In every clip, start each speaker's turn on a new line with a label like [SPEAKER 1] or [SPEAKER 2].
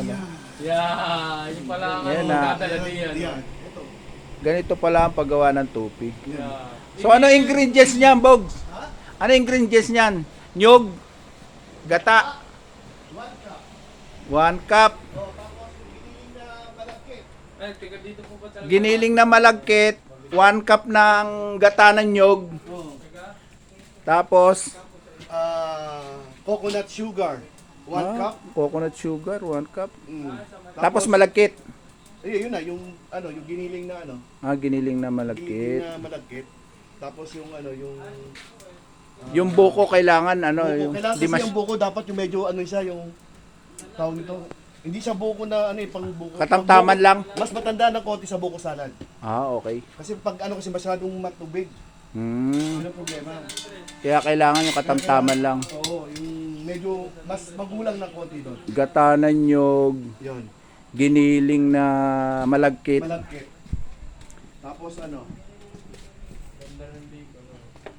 [SPEAKER 1] Ayan, oh.
[SPEAKER 2] Yeah, yun pala ang
[SPEAKER 1] Yan
[SPEAKER 2] ano,
[SPEAKER 1] na.
[SPEAKER 2] dadala diyan.
[SPEAKER 3] Yan. Ito.
[SPEAKER 1] Ganito pala ang paggawa ng tupig.
[SPEAKER 2] Yeah.
[SPEAKER 1] So ano ingredients niyan, Bogs? Ano ingredients niyan? Nyog, gata,
[SPEAKER 3] One cup.
[SPEAKER 1] one cup,
[SPEAKER 3] Oh, tapos giniling na malagkit.
[SPEAKER 2] Eh, tiga dito po ba talaga?
[SPEAKER 1] giniling na malagkit, one cup ng gata ng nyog,
[SPEAKER 3] Oh.
[SPEAKER 1] tapos
[SPEAKER 3] Ah, coconut sugar. One
[SPEAKER 1] ah,
[SPEAKER 3] cup.
[SPEAKER 1] coconut sugar, one cup,
[SPEAKER 3] Mm.
[SPEAKER 1] tapos malagkit.
[SPEAKER 3] Eh, yun na, yung ano, yung giniling na ano.
[SPEAKER 1] Ah, giniling na
[SPEAKER 3] Giniling
[SPEAKER 1] malagkit.
[SPEAKER 3] na malagkit. Tapos yung ano, yung
[SPEAKER 1] Yung buko kailangan ano,
[SPEAKER 3] buko.
[SPEAKER 1] yung
[SPEAKER 3] Kailangan
[SPEAKER 1] di mas
[SPEAKER 3] yung buko dapat yung medyo ano siya, yung tawag nito. Hindi siya buko na ano eh, pang buko.
[SPEAKER 1] katamtaman
[SPEAKER 3] pang buko-
[SPEAKER 1] lang.
[SPEAKER 3] Mas matanda ng konti sa buko salad.
[SPEAKER 1] Ah, okay.
[SPEAKER 3] Kasi pag ano kasi masyadong matubig,
[SPEAKER 1] Hmm.
[SPEAKER 3] yun ang problema.
[SPEAKER 1] Kaya kailangan yung katamtaman lang.
[SPEAKER 3] Oo, medyo mas magulang ng konti doon.
[SPEAKER 1] Gata ng nyog,
[SPEAKER 3] Yun,
[SPEAKER 1] giniling na malagkit,
[SPEAKER 3] malagkit. Tapos ano,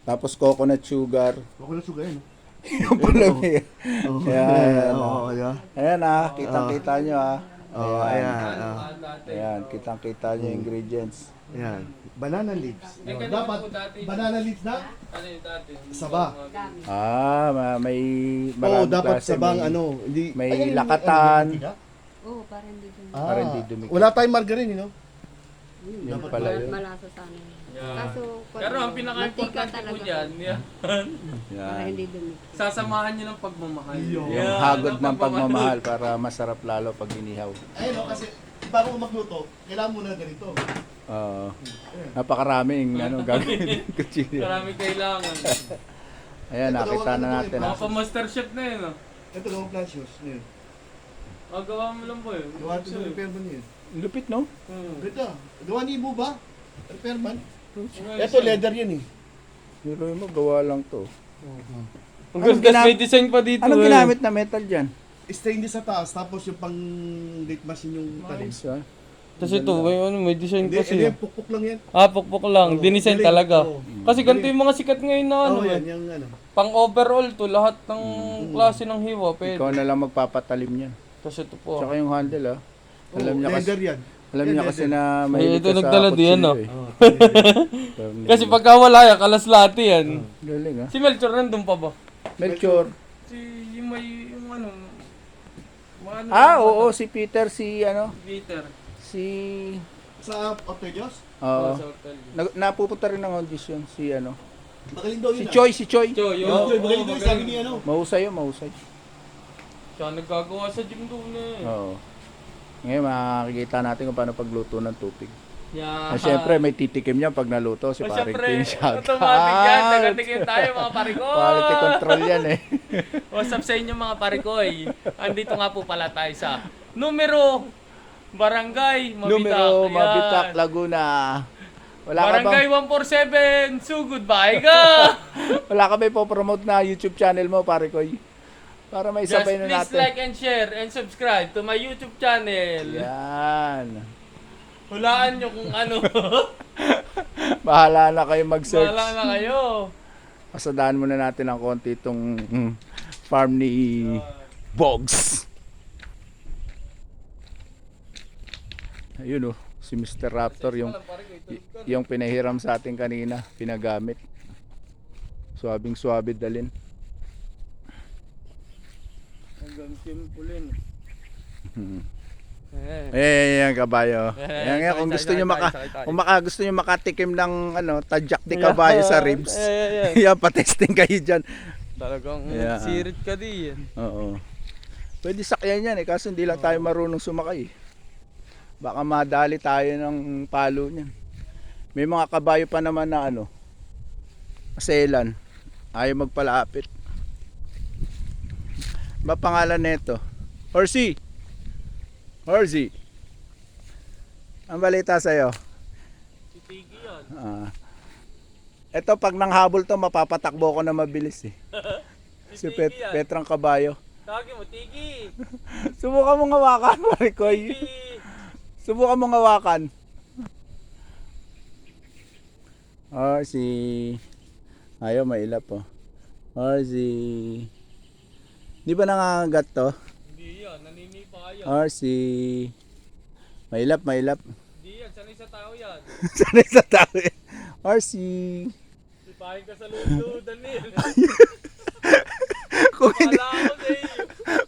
[SPEAKER 1] tapos coconut sugar.
[SPEAKER 3] coconut sugar yun.
[SPEAKER 1] Yung pala may-
[SPEAKER 3] Oh,
[SPEAKER 1] Ayan,
[SPEAKER 3] Oo, yeah.
[SPEAKER 1] Ayan ah, kitang-kita nyo ah.
[SPEAKER 3] Oh, ayan. ah.
[SPEAKER 1] Ayan, kitang-kita nyo yung ingredients.
[SPEAKER 3] Ayan. Banana leaves.
[SPEAKER 2] Eh, ganun
[SPEAKER 3] Dapat
[SPEAKER 2] po dati.
[SPEAKER 3] banana leaves na?
[SPEAKER 2] Ano yung dati?
[SPEAKER 3] Saba.
[SPEAKER 1] Ah, ma- may
[SPEAKER 3] Oo,
[SPEAKER 1] maraming
[SPEAKER 3] dapat
[SPEAKER 1] klase,
[SPEAKER 3] sabang
[SPEAKER 1] may-
[SPEAKER 3] ano. Hindi,
[SPEAKER 1] may
[SPEAKER 3] Ay, ano,
[SPEAKER 1] lakatan.
[SPEAKER 3] ano, mantika?
[SPEAKER 4] Oo, para hindi din.
[SPEAKER 3] Ah,
[SPEAKER 1] Para hindi dumikit.
[SPEAKER 3] Wala tayong margarine, you know?
[SPEAKER 1] Yun
[SPEAKER 3] dapat
[SPEAKER 1] pala yun.
[SPEAKER 4] Malasa sana yun.
[SPEAKER 2] Yeah.
[SPEAKER 4] Kaso,
[SPEAKER 2] Pero ang
[SPEAKER 4] mantika
[SPEAKER 2] pinaka-importante po
[SPEAKER 4] talaga.
[SPEAKER 2] dyan, yeah.
[SPEAKER 4] Para
[SPEAKER 1] Yan.
[SPEAKER 4] hindi dumikit.
[SPEAKER 2] sasamahan nyo ng pagmamahal.
[SPEAKER 3] Yun.
[SPEAKER 1] Yung hagod ng
[SPEAKER 2] pagmamahal.
[SPEAKER 1] para masarap lalo pag inihaw.
[SPEAKER 3] Ayun, no, kasi bago ka magluto, kailangan muna ganito.
[SPEAKER 1] Oo. napakaraming ano, gagawin ng kutsilyo.
[SPEAKER 2] Maraming kailangan.
[SPEAKER 1] Ayan, nakita na natin.
[SPEAKER 2] Mga
[SPEAKER 1] ah.
[SPEAKER 2] pa-master chef na yun, oh.
[SPEAKER 3] Ito lang ang planchos. Ngayon.
[SPEAKER 2] Oh, gawa mo lang po yun.
[SPEAKER 3] Gawa ito ng repairman niya.
[SPEAKER 1] Lupit, no?
[SPEAKER 2] Hmm.
[SPEAKER 3] Gawa ni Ibo ba? Repairman?
[SPEAKER 2] Okay,
[SPEAKER 3] Ito leather yan eh.
[SPEAKER 1] Pero mo, gawa lang to.
[SPEAKER 2] Ang
[SPEAKER 1] Anong
[SPEAKER 2] ganda,
[SPEAKER 1] ginam-
[SPEAKER 2] may design pa dito.
[SPEAKER 1] Anong
[SPEAKER 2] eh.
[SPEAKER 1] ginamit na metal dyan?
[SPEAKER 3] Stainless sa taas, tapos yung pang date machine yung talim.
[SPEAKER 1] Nice, ah.
[SPEAKER 2] Tapos ito, may, ano, may design
[SPEAKER 3] Hindi,
[SPEAKER 2] kasi.
[SPEAKER 3] hindi, pukpuk lang yan.
[SPEAKER 2] Ah, pukpuk lang.
[SPEAKER 3] Oo,
[SPEAKER 2] Dinisign
[SPEAKER 3] galing.
[SPEAKER 2] talaga.
[SPEAKER 3] Oo.
[SPEAKER 2] Kasi ganito yung mga sikat ngayon na ano.
[SPEAKER 3] Oo,
[SPEAKER 2] eh.
[SPEAKER 3] yan, yung ano.
[SPEAKER 2] Pang overall to, lahat ng klase ng hiwa.
[SPEAKER 1] Ikaw
[SPEAKER 2] Pwede.
[SPEAKER 1] na lang magpapatalim niyan.
[SPEAKER 2] Tapos ito po.
[SPEAKER 1] Tsaka yung handle, ah. Alam niya kasi,
[SPEAKER 3] yan.
[SPEAKER 1] alam niya kasi na
[SPEAKER 2] Ay,
[SPEAKER 1] may
[SPEAKER 2] ito nagdala din, ano?
[SPEAKER 1] Eh.
[SPEAKER 2] Kasi pagka wala yan, kalaslati yan.
[SPEAKER 1] Galing, ah.
[SPEAKER 2] Si Melchor nandun pa ba?
[SPEAKER 1] Melchor.
[SPEAKER 2] Si yung may, yung ano, mga ano.
[SPEAKER 1] Ah, oo, si Peter, si ano,
[SPEAKER 2] Peter.
[SPEAKER 1] si...
[SPEAKER 3] Sa Diyos,
[SPEAKER 1] Oo.
[SPEAKER 2] Sa hotel.
[SPEAKER 1] Nag- napupunta rin ng audition, si ano.
[SPEAKER 3] magaling daw
[SPEAKER 1] Si
[SPEAKER 3] yun ah.
[SPEAKER 1] Choi, si Choi.
[SPEAKER 2] Cho, yo.
[SPEAKER 3] Yung Joy, magaling
[SPEAKER 2] oo,
[SPEAKER 3] daw
[SPEAKER 2] magaling.
[SPEAKER 3] sabi ni ano.
[SPEAKER 1] Mahusay yun, mahusay.
[SPEAKER 2] Siya nagkagawa sa gym doon eh.
[SPEAKER 1] Oo. Ngayon, makikita natin kung paano pagluto ng tupig.
[SPEAKER 2] Yeah.
[SPEAKER 1] Ah, Siyempre, may titikim niya pag naluto si
[SPEAKER 2] Oh,
[SPEAKER 1] paring
[SPEAKER 2] syempre,
[SPEAKER 1] King Shout.
[SPEAKER 2] automatic yan. Tayo mga parikoy.
[SPEAKER 1] Quality control yan eh.
[SPEAKER 2] What's up sa inyo mga parikoy? Andito nga po pala tayo sa numero Barangay Mabitak.
[SPEAKER 1] Numero
[SPEAKER 2] Ayan.
[SPEAKER 1] Mabitak, Laguna. Wala ka
[SPEAKER 2] Barangay
[SPEAKER 1] bang,
[SPEAKER 2] 147. So goodbye ka.
[SPEAKER 1] wala ka ba ipopromote na YouTube channel mo, pare ko? Para may
[SPEAKER 2] Just
[SPEAKER 1] sabay na
[SPEAKER 2] please
[SPEAKER 1] natin.
[SPEAKER 2] like and share and subscribe to my YouTube channel.
[SPEAKER 1] Yan.
[SPEAKER 2] Hulaan nyo kung ano.
[SPEAKER 1] Bahala na kayo mag-search.
[SPEAKER 2] Bahala na kayo.
[SPEAKER 1] Pasadaan muna natin ng konti itong mm, farm ni Bogs. Ayun oh, si Mr. Raptor yung y- yung pinahiram sa atin kanina, pinagamit. Suabing suabe dalin.
[SPEAKER 2] Hanggang yun.
[SPEAKER 1] Hmm.
[SPEAKER 2] Eh.
[SPEAKER 1] Eh, yan kabayo.
[SPEAKER 2] Eh,
[SPEAKER 1] Yan nga kung gusto niyo maka kung maka gusto niyo makatikim ng ano, tadyak de kabayo sa ribs.
[SPEAKER 2] Eh, eh, eh.
[SPEAKER 1] Yan pa-testing kayo diyan.
[SPEAKER 2] Talagang
[SPEAKER 1] Yeah.
[SPEAKER 2] sirit ka di yan.
[SPEAKER 1] Oo. Pwede sakyan yan eh, kaso hindi lang tayo marunong sumakay. Baka madali tayo ng palo niyan. May mga kabayo pa naman na ano, maselan. Ayaw magpalapit. Ba pangalan nito? Horsey! Horsey! Ang balita sa'yo?
[SPEAKER 2] Titigi yan.
[SPEAKER 1] Ah. ito pag nanghabol to, mapapatakbo ko na mabilis eh. Si Pet
[SPEAKER 2] Titigi yan.
[SPEAKER 1] Petrang Kabayo.
[SPEAKER 2] Tawagin mo, Tigi.
[SPEAKER 1] Subukan mo ngawakan, Marikoy.
[SPEAKER 2] Tigi.
[SPEAKER 1] Subukan mo ngawakan. Oh, si... Ayaw, mailap oh. Oh, si... Di ba nangangagat to?
[SPEAKER 2] Hindi yan. Naninipa yan.
[SPEAKER 1] RC. Mailap, mailap.
[SPEAKER 2] Hindi yan, sanay sa tao yan.
[SPEAKER 1] Sanay sa tao eh. RC.
[SPEAKER 2] Sipahin ka sa loob Daniel.
[SPEAKER 1] Kung hindi,
[SPEAKER 2] sa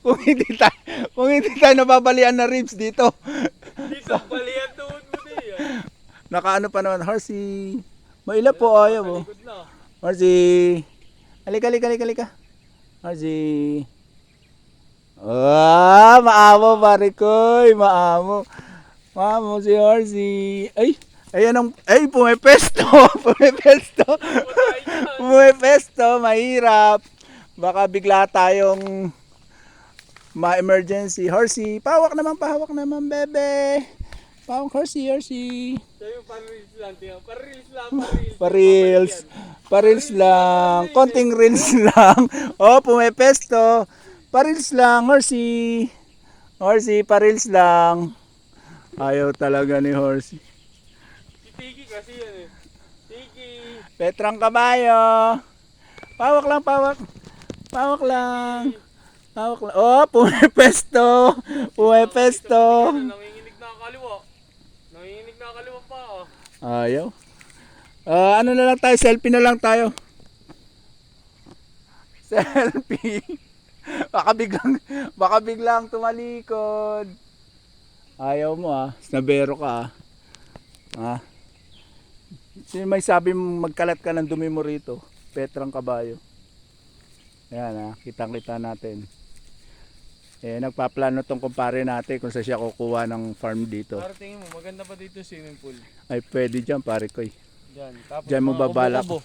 [SPEAKER 1] kung hindi tayo, kung hindi tayo nababalian na ribs dito.
[SPEAKER 2] Dito, balihan tuhod mo din yan.
[SPEAKER 1] Nakaano pa naman, RC. Mailap po, ayaw mo. RC. Halika, halika, halika, halika. RC. Ah, maamo pare koy, maamo. Maamo si RC. Ay, ayan ang, ay, pumepesto, pumepesto. Pumepesto, mahirap. Baka bigla tayong ma-emergency. Horsey, pawak naman, pahawak naman, bebe. Pawak, horsey, horsey.
[SPEAKER 2] Sa'yo, pa-reels lang. Tingnan, pa-reels lang, pa-reels.
[SPEAKER 1] Pa-reels. Pa-reels lang. Konting reels lang. Oh, pumepesto. Pa-reels lang, horsey. Horsey, pa-reels lang. Ayaw talaga ni horsey.
[SPEAKER 2] Si Tiki kasi yan eh. Tiki.
[SPEAKER 1] Petrang kabayo. Pawak lang, pawak. Pawak lang. Pawak lang. Oh, pumepesto. Pumepesto.
[SPEAKER 2] Nanginginig na kaliwa. Nanginginig na kaliwa pa ah.
[SPEAKER 1] Ayaw. Ah, ano na lang tayo, selfie na lang tayo. Selfie. Baka biglang, baka biglang tumalikod. Ayaw mo ah, snabero ka ah. Ah. Sino may sabi magkalat ka ng dumi mo rito? Petrang kabayo. Ayan ah, kitang-kita natin. Eh, nagpaplano tong kumpare natin kung saan siya kukuha ng farm dito.
[SPEAKER 2] Para tingin mo, maganda pa dito swimming pool.
[SPEAKER 1] Ay, pwede dyan pare ko eh.
[SPEAKER 2] Diyan. Tapos
[SPEAKER 1] Diyan mo babalak.
[SPEAKER 2] ubo-ubo.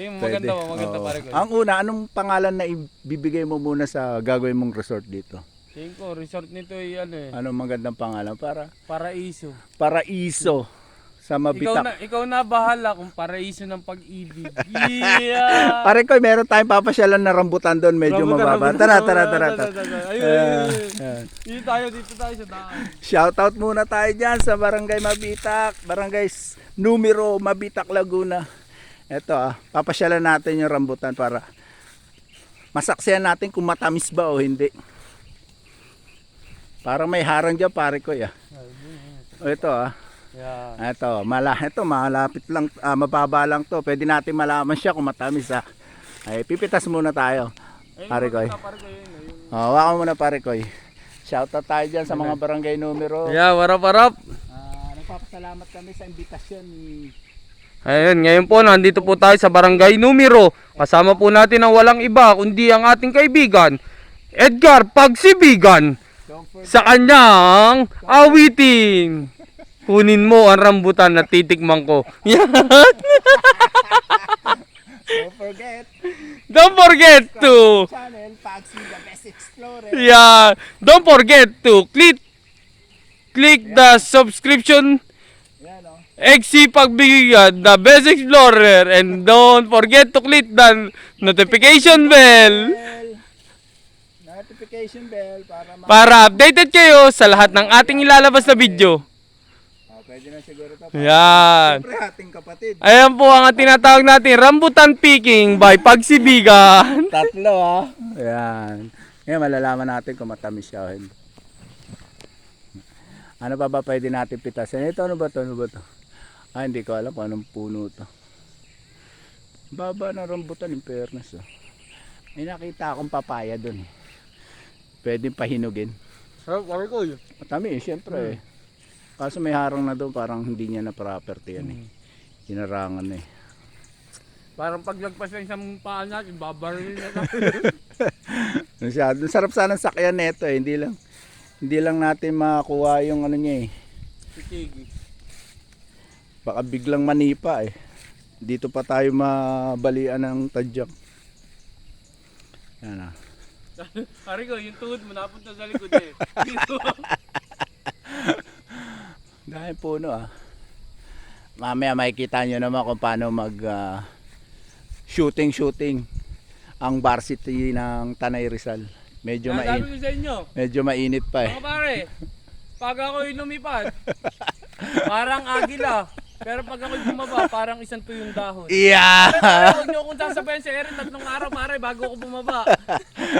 [SPEAKER 2] Mo, maganda ba? Maganda
[SPEAKER 1] Oo.
[SPEAKER 2] pare ko.
[SPEAKER 1] Ang una, anong pangalan na ibibigay mo muna sa gagawin mong resort dito?
[SPEAKER 2] Tingin ko, resort nito ay ano eh.
[SPEAKER 1] Anong magandang pangalan? Para
[SPEAKER 2] Paraiso.
[SPEAKER 1] paraiso sa
[SPEAKER 2] Ikaw
[SPEAKER 1] Mabitak.
[SPEAKER 2] na, ikaw na bahala kung paraiso ng pag-ibig. Yeah!
[SPEAKER 1] Pare ko, meron tayong papasyalan na rambutan doon, medyo
[SPEAKER 2] Rambutan,
[SPEAKER 1] mababa.
[SPEAKER 2] rambutan,
[SPEAKER 1] Tara, tara, tara.
[SPEAKER 2] tara. Ayun, ayun, ayun. Dito tayo, dito tayo sa daan.
[SPEAKER 1] Shoutout muna tayo dyan sa Barangay Mabitak, Barangay S- Numero Mabitak, Laguna. Ito ah, papasyalan natin yung rambutan para masaksiyan natin kung matamis ba o hindi. Parang may harang dyan pare ko ya. O ito ah,
[SPEAKER 2] Yeah.
[SPEAKER 1] ito, mala, ito malapit lang, ah, mababa lang to. Pwede natin malaman siya kung matamis ah. Ay, pipitas muna tayo. Pare ko eh.
[SPEAKER 2] maganda, Pare ko.
[SPEAKER 1] Oh, muna pare ko. Shoutout tayo dyan sa mga barangay numero.
[SPEAKER 2] Yeah, warap warap.
[SPEAKER 1] Ah, nagpapasalamat kami sa imbitasyon ni
[SPEAKER 2] Ayun, ngayon po nandito po tayo sa barangay numero. Kasama po natin ang walang iba kundi ang ating kaibigan, Edgar Pagsibigan. Sa kanyang awitin. Kunin mo ang rambutan na titikman ko. Yan.
[SPEAKER 1] Don't forget,
[SPEAKER 2] Don't forget to
[SPEAKER 1] channel Pagsy the Best Explorer.
[SPEAKER 2] Yeah, don't forget to click click the subscription. XC Pagbigyan, the best explorer and don't forget to click the notification bell.
[SPEAKER 1] Notification bell para
[SPEAKER 2] para updated kayo sa lahat ng ating ilalabas na video.
[SPEAKER 1] Oh, pwede na siguro to.
[SPEAKER 2] Yan.
[SPEAKER 1] Siyempre ating kapatid.
[SPEAKER 2] Ayan po ang tinatawag natin Rambutan Picking by Pagsibigan.
[SPEAKER 1] Tatlo ah. Yan. Ngayon malalaman natin kung matamis siya o hindi. Ano pa ba pwede natin pitasin? Ito ano ba to? Ano ba to? Ah, hindi ko alam kung anong puno to. Baba ng rambutan in fairness. Oh. May nakita akong papaya doon. eh. Pwede pahinugin.
[SPEAKER 2] Sarap, pare ko.
[SPEAKER 1] Matamis, syempre eh. Kaso may harang na doon, parang hindi niya na property yan eh. Hinarangan eh.
[SPEAKER 2] Parang paglagpas ng isang paa natin, babaril na.
[SPEAKER 1] Masyado. Sarap sana sakyan nito eh. Hindi lang hindi lang natin makakuha yung ano niya eh.
[SPEAKER 2] Sikigi.
[SPEAKER 1] Baka biglang manipa eh. Dito pa tayo mabalian ng tadyak. Yan ah.
[SPEAKER 2] Pare ko, yung tuhod mo napunta sa likod eh.
[SPEAKER 1] Dahil puno ah. Mamaya makikita nyo naman kung paano mag ah, shooting shooting ang varsity ng Tanay Rizal. Medyo mainit, medyo mainit pa eh.
[SPEAKER 2] mga pare, pag ako'y lumipad, parang agila. Pero pag ako'y bumaba, parang isang tuyong dahon.
[SPEAKER 1] Yeah!
[SPEAKER 2] Huwag niyo akong sasabayan si Erin tatlong araw pare bago ako bumaba.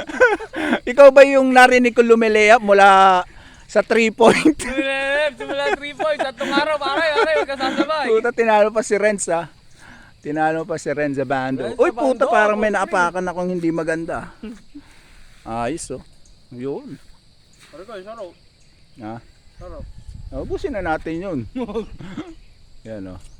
[SPEAKER 1] Ikaw ba yung narinig ko lumilayap mula sa 3 point?
[SPEAKER 2] Simula, simula 3 points, tatlong araw pare, pare, huwag ka sasabay.
[SPEAKER 1] Puta, tinalo pa si Renz ah. Tinalo pa si Renz Bando.
[SPEAKER 2] Renz
[SPEAKER 1] Uy, puta,
[SPEAKER 2] Abando,
[SPEAKER 1] parang may
[SPEAKER 2] okay.
[SPEAKER 1] naapakan akong hindi maganda. Ayos oh. Yun.
[SPEAKER 2] Pare ko, sarap.
[SPEAKER 1] Ah.
[SPEAKER 2] Sarap.
[SPEAKER 1] Ubusin na natin yun. Yan oh.